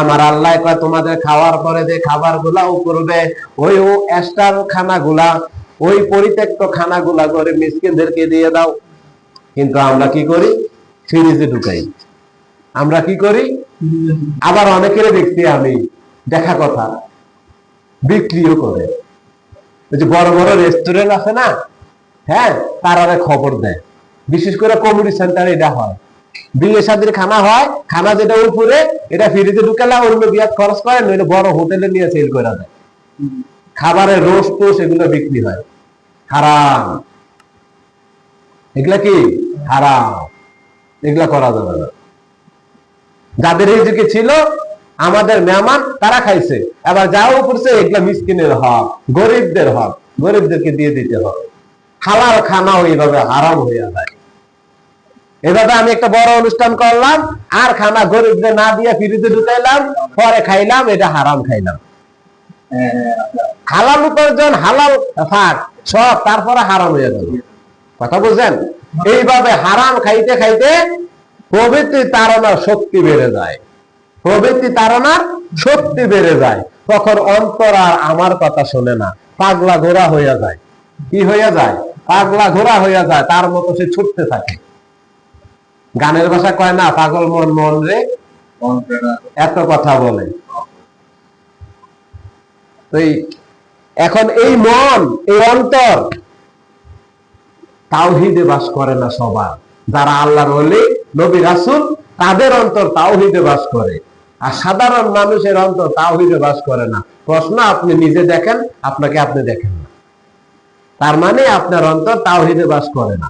আমার আল্লাহ কয়, তোমাদের খাওয়ার পরে যে খাবারগুলা করবে, ওই ও এক্সট্রার খানাগুলা, ওই পরিত্যক্ত খানাগুলা করে মিসকিনদেরকে দিয়ে দাও। কিন্তু আমরা কি করি? ফ্রিজে ঢুকাই। আমরা কি করি? আবার অনেকের দেখছি আমি, দেখা কথা, বিক্রিও করে। যে বড় বড় রেস্টুরেন্ট আছে না? হ্যাঁ তারা খবর দেয়। বিশেষ করে কমিউনিটি সেন্টারে এটা হয়। বিয়ে খানা হয়, খানা যেটা উপরে, এটা ঢুকালে খরচ করে, নইলে বড় হোটেলে নিয়ে সেল খাবারের এগুলো বিক্রি হয়। হারাম। এগুলা কি? হারাম। এগুলা করা যাবে না। যাদের যুগে ছিল, আমাদের মেহমান, তারা খাইছে। এবার যাও করছে এগুলা মিসকিনের হক, গরিবদের হক, গরিবদেরকে দিয়ে দিতে হবে। হালাল খানাও এইভাবে হারাম হইয়া যায়। এভাবে আমি একটা বড় অনুষ্ঠান করলাম, আর খানা গরিবদের না দিয়ে ফিরিতে ঢুকাইলাম, পরে খাইলাম, এটা হারাম খাইলাম। হালাল উপার্জন, হালাল ফাঁক, সব তারপরে হারাম হয়ে গেল কথা বুঝছেন? এইভাবে হারাম খাইতে খাইতে প্রবৃত্তি তাড়নার শক্তি বেড়ে যায়। প্রবৃত্তি তাড়নার শক্তি বেড়ে যায়। তখন অন্তর আর আমার কথা শোনে না। পাগলা ঘোরা হইয়া যায়। কি হইয়া যায়? পাগলা ঘোরা হইয়া যায়। তার মতো সে ছুটতে থাকে। গানের ভাষা কয় না? পাগল মন মন রে। এত কথা বলে। তো এখন এই মন এই অন্তর তাওহিদে বাস করে না সবার। যারা আল্লাহর ওলি নবী রাসুল তাদের অন্তর তাওহিদে বাস করে। আর সাধারণ মানুষের অন্তর তাওহিদে বাস করে না। প্রশ্ন আপনি নিজে দেখেন আপনাকে আপনি দেখেন না। তার মানে আপনার অন্তর তাওহিদে বাস করে না।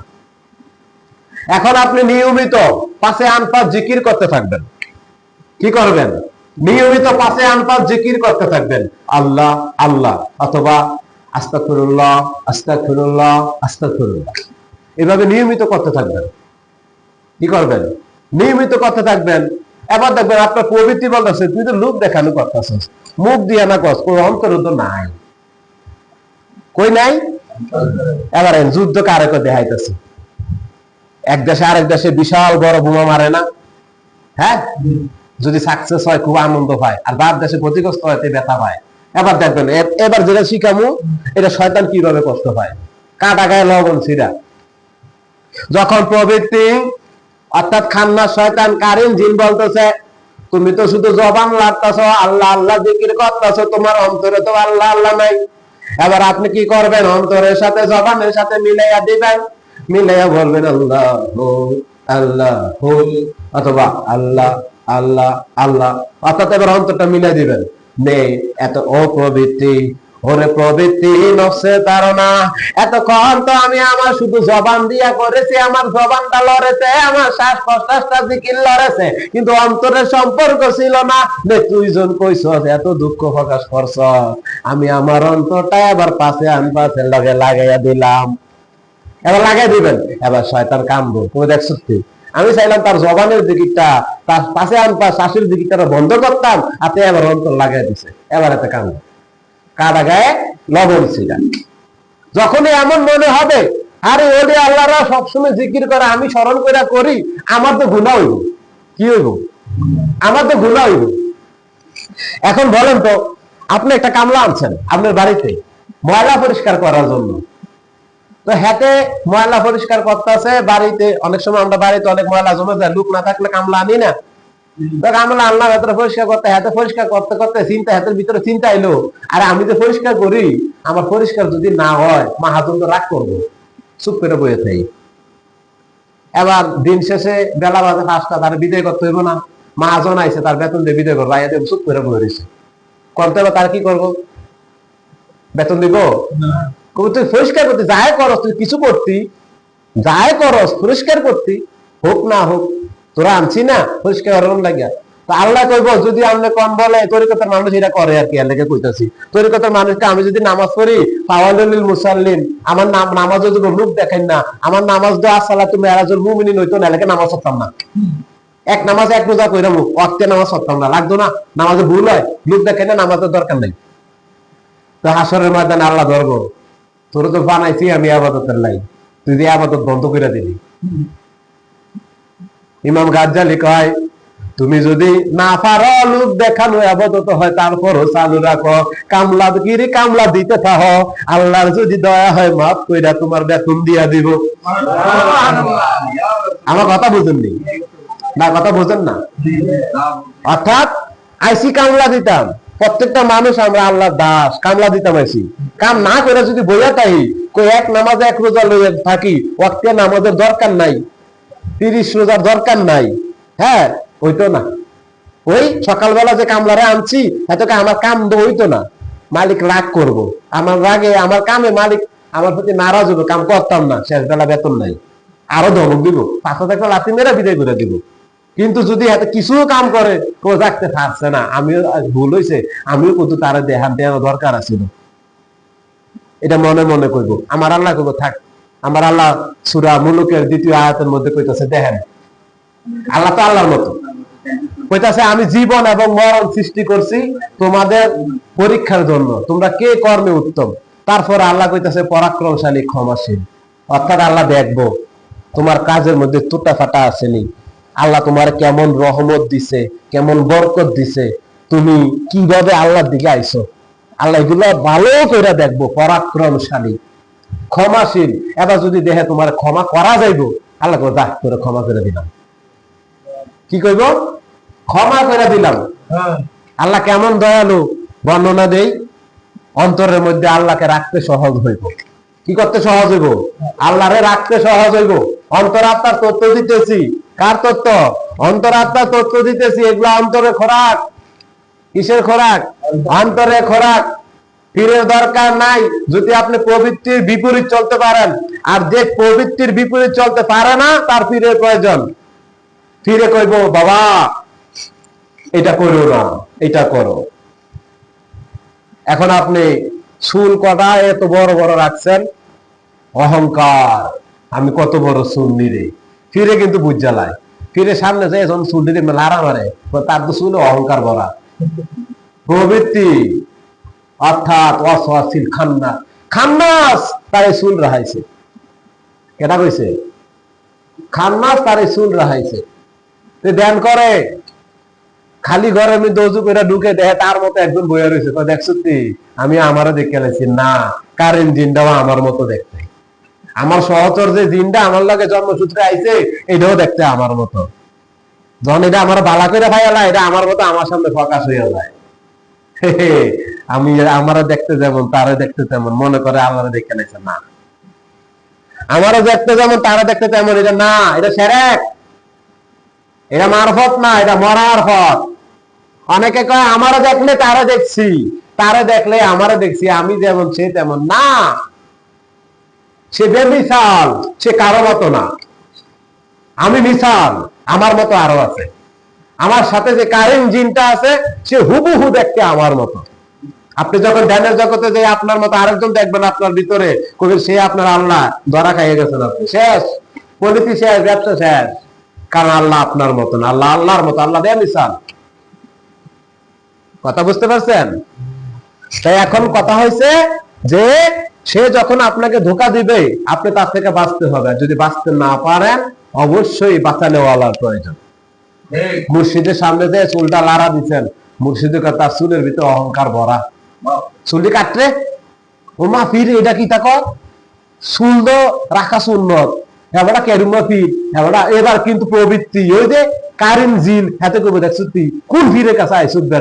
এখন আপনি নিয়মিত পাশে আনপাস জিকির করতে থাকবেন। কি করবেন? নিয়মিত পাশে আনপাস জিকির করতে থাকবেন। আল্লাহ আল্লাহ, অথবা আস্তাগফিরুল্লাহ আস্তাগফিরুল্লাহ আস্তাগফিরুল্লাহ। এভাবে নিয়মিত করতে থাকবেন। কি করবেন? নিয়মিত করতে থাকবেন। এবার দেখবেন আপনার প্রবৃত্তি বলতেছে, তুই তো লোক দেখানো করতেছিস। মুখ দিয়ে না কস কোন অন্তর তো নাই। কই নাই? এবারে যুদ্ধ করে দেখাইতেছে। এক দেশে আরেক দেশে বিশাল বড় বোমা মারে না? হ্যাঁ? যদি সাকসেস হয়, খুব আনন্দ পায়। আর বাপ দেশে ক্ষতিগ্রস্ত হয়, তে ব্যথা পায়। এবার দেখবেন এবার যেটা শিখামু, এটা শয়তান কীভাবে কষ্ট পায়? কাটা গায়ে লবণ ছিড়া। যখন প্রবৃত্তি, অর্থাৎ খান্না শয়তান কারিম জিন বলতেছে, তুমি তো শুধু জবান লাগতেছ আল্লাহ আল্লাহ জিকির করতেছ, তোমার অন্তরে তো আল্লাহ আল্লাহ নাই। এবার আপনি কি করবেন? অন্তরের সাথে, জবানের সাথে মিলাইয়া দিবেন। মিলাইয়া বলবেন, আল্লাহ আল্লাহ অথবা আল্লাহ আল্লাহ আল্লাহ। অর্থাৎ এবার অন্তরটা মিলাই দিবেন। নেই, এত অপ্রবৃত্তি, ওরে প্রবৃত্তি ধারণা। এতক্ষণ তো আমি আমার শুধু জবান দিয়া করেছি, আমার জবানটা লড়েছে, আমার শ্বাস প্রশ্বাসটা জিকির লড়েছে, কিন্তু অন্তরের সম্পর্ক ছিল না। নে, তুইজন কইস এত দুঃখ প্রকাশ করছ আমি আমার অন্তরটা আবার পাশে আন পাশে লগে লাগাইয়া দিলাম। এবার লাগাই দিবেন। এবার শয়তান কামবো তুমি দেখছ কি? আমি চাইলাম তার জবানের দিকিটা তার পাশে আনপা শ্বাসের দিকিটা বন্ধ করতাম হাতে এবার অন্তর লাগাই দিছে। এবার এতে কামবো কাটা গায়ে লবণ ছিল যখনই এমন মনে হবে, আরে ওরে আল্লাহরা সবসময় জিকির করে, আমি স্মরণ করে করি, আমার তো গুণা হইব। কি হইব? আমার তো গুণা হইব। এখন বলেন তো, আপনি একটা কামলা আনছেন আপনার বাড়িতে, ময়লা পরিষ্কার করার জন্য। তো হাতে ময়লা পরিষ্কার করতে আছে বাড়িতে, অনেক সময় আমরা বাড়িতে অনেক ময়লা জমে যায়, লোক না থাকলে কামলা আনি না। ভেতরে পরিষ্কার করতে হাতে পরিষ্কার করতে করতে চিন্তা হাতের ভিতরে চিন্তা এলো, আর আমি যে পরিষ্কার করি, আমার পরিষ্কার যদি না হয় রাগ করব। চুপ করে বয়ে এবার দিন শেষে বেলা বাজে পাঁচটা, তার বিদায় করতে হইব না। মাহাজন আইসে তার বেতন দিয়ে বিদায় করব চুপ করে বয়ে রয়েছে। করতে হবে তার কি করব? বেতন দিব? তুই পরিষ্কার করতে, যাই করস, তুই কিছু করতি, যাই করস, পরিষ্কার করতি, হোক না হোক, তোরা আনছি না, পরিষ্কার লাগিয়া। আল্লাহ কইব, যদি কম বলে তরিকতার মানুষ এটা করে আর কি কইতাছি। তরিকতার মানুষকে আমি যদি নামাজ পড়ি ফাওয়ালুল মুসাল্লিন, আমার নাম, নামাজ যদি লোক দেখেন না, আমার নামাজ দো আসসালা তুমি এরাজুল মুমিনিন হইতো না এলাকে নামাজ পড়তাম না। এক নামাজ এক রোজা কইরা মুখ অক্তে নামাজ পড়তাম না, লাগতো না, নামাজে ভুল হয়, লোক দেখেন না, নামাজের দরকার নেই। তো হাসরের ময়দানে আল্লাহ ধরবো। তোর তো বানাইছি আমি আবাদতের লাই তুই যে আবাদত বন্ধ করে দিলি। ইমাম গাজ্জালি কয়, তুমি যদি না পারো লোক দেখানো আপাতত হয়, তারপরও চালু রাখো। কামলা গিরি কামলা দিতে থাকো আল্লাহর যদি দয়া হয়, মাফ কইরা তোমার বেতন দিয়া দিব। আমার কথা বুঝেননি না, কথা বুঝেন না? অর্থাৎ, আইসি কামলা দিতাম। প্রত্যেকটা মানুষ আমরা আল্লাহ দাস, কামলা দিতাম আইসি কাম না করে যদি বইয়া তাই এক নামাজে এক রোজা লইয়া থাকি, ওয়াক্তে নামাজের দরকার নাই, তিরিশ রোজার দরকার নাই। হ্যাঁ ওইতো না। ওই সকালবেলা যে কামলারে আনছি, এতকে আমার কাম হইতো না। মালিক রাগ করব। আমার রাগে, আমার কামে মালিক আমার প্রতি নারাজ হবে কাম করতাম না শেষ বেলা বেতন নাই। আরও ধমক দিব। পাঁচ হাজার লাথি মেরে বিদায় করে দিব। কিন্তু যদি এত কিছু কাম করে কেউ থাকতে পারছে না। আমিও ভুল হয়েছে আমিও কিন্তু তারা দেহান দেওয়া দরকার আছিল এটা মনে মনে কইব। আমার আল্লাহ কইব, থাক। আমার আল্লাহ সুরা মুলুকের দ্বিতীয় আয়াতের মধ্যে কইতাছে, দেখেন। আল্লাহ তো আল্লাহর মতো। কইতাছে, আমি জীবন এবং মরণ সৃষ্টি করছি তোমাদের পরীক্ষার জন্য। তোমরা কে কর্মে উত্তম? তারপর আল্লাহ কইতাছে, পরাক্রমশালী, ক্ষমাশীল। অর্থাৎ আল্লাহ দেখব, তোমার কাজের মধ্যে টুটা ফাটা আসেনি। আল্লাহ তোমার কেমন রহমত দিছে কেমন বরকত দিছে তুমি কীভাবে আল্লাহর দিকে আইছো? আল্লাহ এগুলো ভালো করে দেখব পরাক্রমশালী ক্ষমাশীল। এবার যদি দেহে তোমার ক্ষমা করা যাইব আল্লাহ করে দাহ করে ক্ষমা করে দিলাম। কি কইব? ক্ষমা করে দিলাম। আল্লাহ কেমন দয়ালু বর্ণনা দেই অন্তরের মধ্যে আল্লাহকে রাখতে সহজ হইব। কি করতে সহজ হইব? আল্লাহরে রাখতে সহজ হইব। অন্তরাত্মার তথ্য দিতেছি। কার তথ্য অন্তরাত্মার তথ্য দিতেছি। এগুলা অন্তরে খোরাক। কিসের খোরাক? অন্তরে খোরাক। ফিরের দরকার নাই। যদি আপনি প্রবৃত্তির বিপরীত চলতে পারেন, আর যে প্রবৃত্তির বিপরীত চলতে পারে না, তার ফিরের প্রয়োজন। ফিরে কইব, বাবা, এটা করো না, এটা করো। এখন আপনি চুল কটা এত বড় বড় রাখছেন? অহংকার। আমি কত বড় চুল নিরে ফিরে কিন্তু বুঝ জ্বালায়। ফিরে সামনে যায় যখন চুল দিতে লারা মারে তার তো চুলে অহংকার ভরা। প্রবৃত্তি। অর্থাৎ অসহাশীল খান্নাস। খান্নাস তারে চুল রাহাইছে। কেটা কইছে? খান্নাস তারে চুল রাহাইছে। ধ্যান করে। খালি ঘরে আমি দৌজু করে ঢুকে দেখে তার মতো একজন বইয়া রয়েছে তো দেখছ আমি আমারও দেখে গেছি না, কারেন্ট জিনটাও আমার মতো দেখতে। আমার সহচর যে জিনটা আমার লগে জন্মসূত্রে আইছে, এটাও দেখতে আমার মতো। যখন এটা আমার বালা করে ভাইয়ালা এটা আমার মতো আমার সামনে ফকাস হইয়া যায় আমি আমারও দেখতে যেমন তারে দেখতে তেমন, মনে করে আমারও দেখে নিছে না। আমারও দেখতে যেমন তারা দেখতে তেমন, এটা না, এটা সেরেক। এটা মারফত না, এটা মরার ফত অনেকে কয়, আমারও দেখলে তারা দেখছি তারা দেখলে আমারও দেখছি, আমি যেমন সে তেমন। না। সে বেমিসাল, সে কারও মতো না। আমি মিসাল, আমার মতো আরও আছে। আমার সাথে যে কারেন জিনটা আছে, সে হুবহু দেখতে আমার মতো। আপনি যখন ধ্যানের জগতে যে আপনার মতো আরেকজন দেখবেন আপনার ভিতরে, কবি সে আপনার আল্লাহ, ধরা খাইয়ে গেছেন আপনি। শেষ। পলিতি শেষ, ব্যবসা শেষ। কারণ আল্লাহ আপনার মতন আল্লাহ আল্লাহর মতো, আল্লাহ দেয় মিসাল। কথা বুঝতে পারছেন? তাই এখন কথা হয়েছে যে সে যখন আপনাকে ধোকা দিবে, আপনি তার থেকে বাঁচতে হবে। যদি বাঁচতে না পারেন, অবশ্যই বাঁচানেওয়ালার প্রয়োজন। মুর্শিদের সামনে যে চুলটা লাড়া দিচ্ছেন মুর্শিদের তার চুলের ভিতরে অহংকার ভরা। চুলটি কাটলে? ও মা, ফির, এটা কি তাক চুল তো রাখা সুন্নত হেবড়া কেরুমা ফির হেবড়া এবার কিন্তু প্রবৃত্তি। ওই যে কারিম জিল হাতে করব দেখছ তুই কোন ফিরে কাছে আইসুদ এ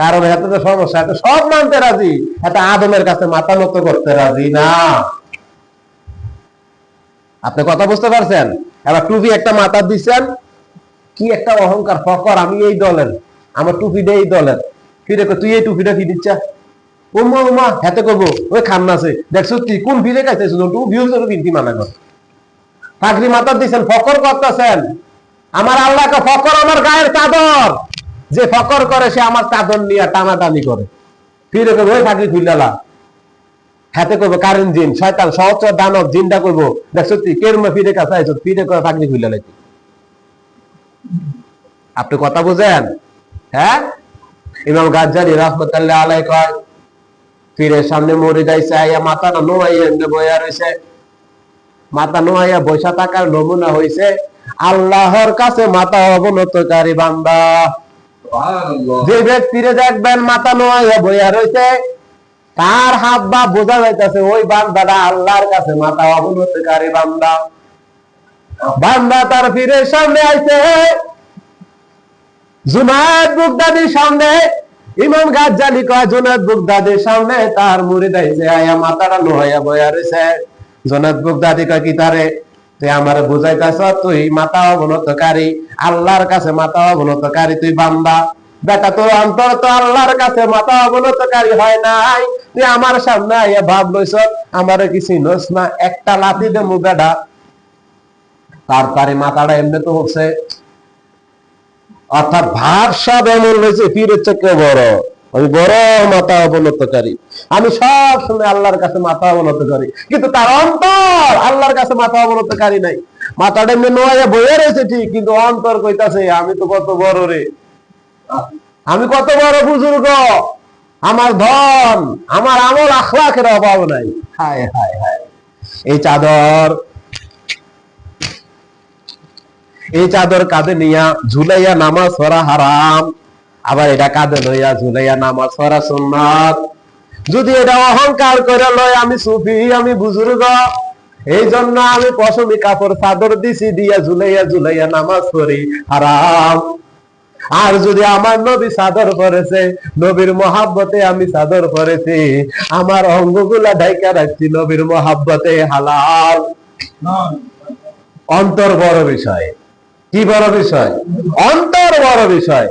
কারণ এত তো সমস্যা এত সব মানতে রাজি। এত আদমের কাছে মাথা নত করতে রাজি না। আপনি কথা বুঝতে পারছেন? এবার টুপি একটা মাথা দিচ্ছেন কি একটা অহংকার, ফকর, আমি এই দলের। আমার টুপিটা এই দলের। ফিরে তুই এই টুপিটা কি দিচ্ছা? উমা উমা হাতে করব ওই খান্না আছে। দেখছ তুই কোন ফিরে গেছে টু ভিউজ বিনতি মানা কর পাগড়ি মাথা দিচ্ছেন ফকর করতেছেন। আমার আল্লাহকে ফকর, আমার গায়ের চাদর। যে ফকর করে, সে আমার চাদর নিয়ে টানাটানি করে। ফিরে করব ওই ফাঁকি খুললা হাতে করব কারেন্ট জিন, শয়তান, সহস্র দানব জিনটা করব দেখ, সত্যি কেরমা ফিরে কাছে ফিরে করে ফাঁকি খুললা নাকি আপনি কথা বুঝেন? হ্যাঁ? ইমাম গাজ্জালি রহমতুল্লাহ আলাই কয় ফিরে সামনে মরে যাইছে, আইয়া মাথা না নোয়াইয়া বইয়া রয়েছে মাথা নোয়াইয়া বৈশা থাকার নমুনা হইছে, আল্লাহর কাছে মাথা অবনতকারী বান্দা। যে ব্যক্তিরে দেখবেন মাথা নোয়াইয়া বইয়া রয়েছে তার হাত বা বোঝা যাইতেছে, ওই বান্দাটা আল্লাহর কাছে মাথা বান্দা। বান্দা তার ফিরে সামনে আইছে। জুনায়দ বুগদাদির সামনে, ইমাম গাজ্জালি কয়, জুনায়দ বুগদাদির সামনে তার মুড়ি দাইছে আয়া মাথাটা নোহাইয়া বয়া রয়েছে জুনায়দ বুগদাদি কয়, কি তারে? তুই আমার বুঝাইতেছ, তুই মাথা অবনতকারী, আল্লাহর কাছে মাথা অবনতকারী, তুই বান্দা। বেটা, তোর অন্তর তো আল্লাহর কাছে মাথা অবনতকারী হয় নাই। তুই আমার সামনে আইয়া ভাব লইছ, আমার কি চিনস না? একটা লাথি দে মু, বেটা। তারপরে মাথাটা এমনি তো হচ্ছে, অর্থাৎ ভাব সব এমন রয়েছে পীরের চক্র বড়। আমি বড় মাথা অবনতকারী আমি সব সময় আল্লাহর কাছে মাথা অবনত করি। কিন্তু তার অন্তর আল্লাহর কাছে মাথা অবনতকারী নাই। মাথাটা এমনি নোয়া বয়ে রয়েছে ঠিক, কিন্তু অন্তর কইতাছে, আমি তো কত বড় রে। আমি কত বড় বুজুর্গ। আমার ধন, আমার আমল আখলাখের অভাব নাই। হায় হায় হায়। এই চাদর এই চাদর কাঁধে নিয়া ঝুলাইয়া নামাজ হারাম। আবার এটা কাঁধে লইয়া ঝুলাইয়া নামাজ পড়া সুন্নাত। যদি এটা অহংকার করে লয়, আমি সুফি, আমি বুজুর্গ এই জন্য আমি পশমি কাপড়, চাদর দিছি, দিয়া ঝুলাইয়া ঝুলাইয়া নামাজ পড়ি, হারাম। আর যদি আমার নবী চাদর পরেছে, নবীর মহাব্বতে আমি চাদর পরেছি, আমার অঙ্গগুলা ঢাইকা রাখছি, নবীর মহাব্বতে হালাল। অন্তর বড় বিষয়। কি বড় বিষয়? অন্তর বড় বিষয়।